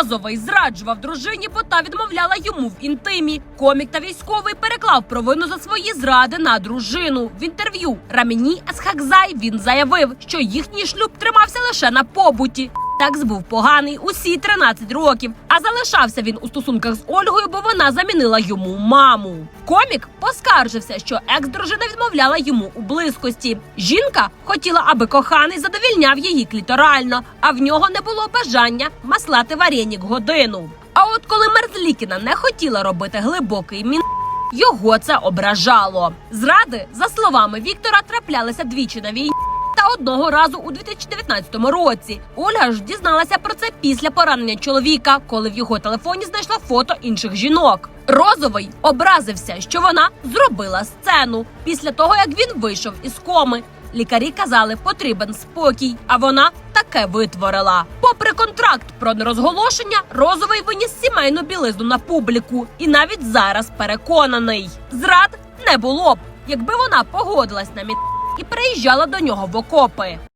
Розовий зраджував дружині, бо та відмовляла йому в інтимі. Комік та військовий переклав провину за свої зради на дружину. В інтерв'ю Раміні Есхакзай він заявив, що їхній шлюб тримався лише на побуті. Секс був поганий усі 13 років, а залишався він у стосунках з Ольгою, бо вона замінила йому маму. Комік поскаржився, що екс-дружина відмовляла йому у близькості. Жінка хотіла, аби коханий задовільняв її кліторально, а в нього не було бажання маслати варенік годину. А от коли Мерзлікіна не хотіла робити глибокий мін. Його це ображало. Зради, за словами Віктора, траплялися двічі на війні одного разу у 2019 році. Ольга ж дізналася про це після поранення чоловіка, коли в його телефоні знайшла фото інших жінок. Розовий образився, що вона зробила сцену після того, як він вийшов із коми. Лікарі казали, потрібен спокій, а вона таке витворила. Попри контракт про нерозголошення, розовий виніс сімейну білизну на публіку, і навіть зараз переконаний, зрад не було б, якби вона погодилась на міт і приїжджала до нього в окопи.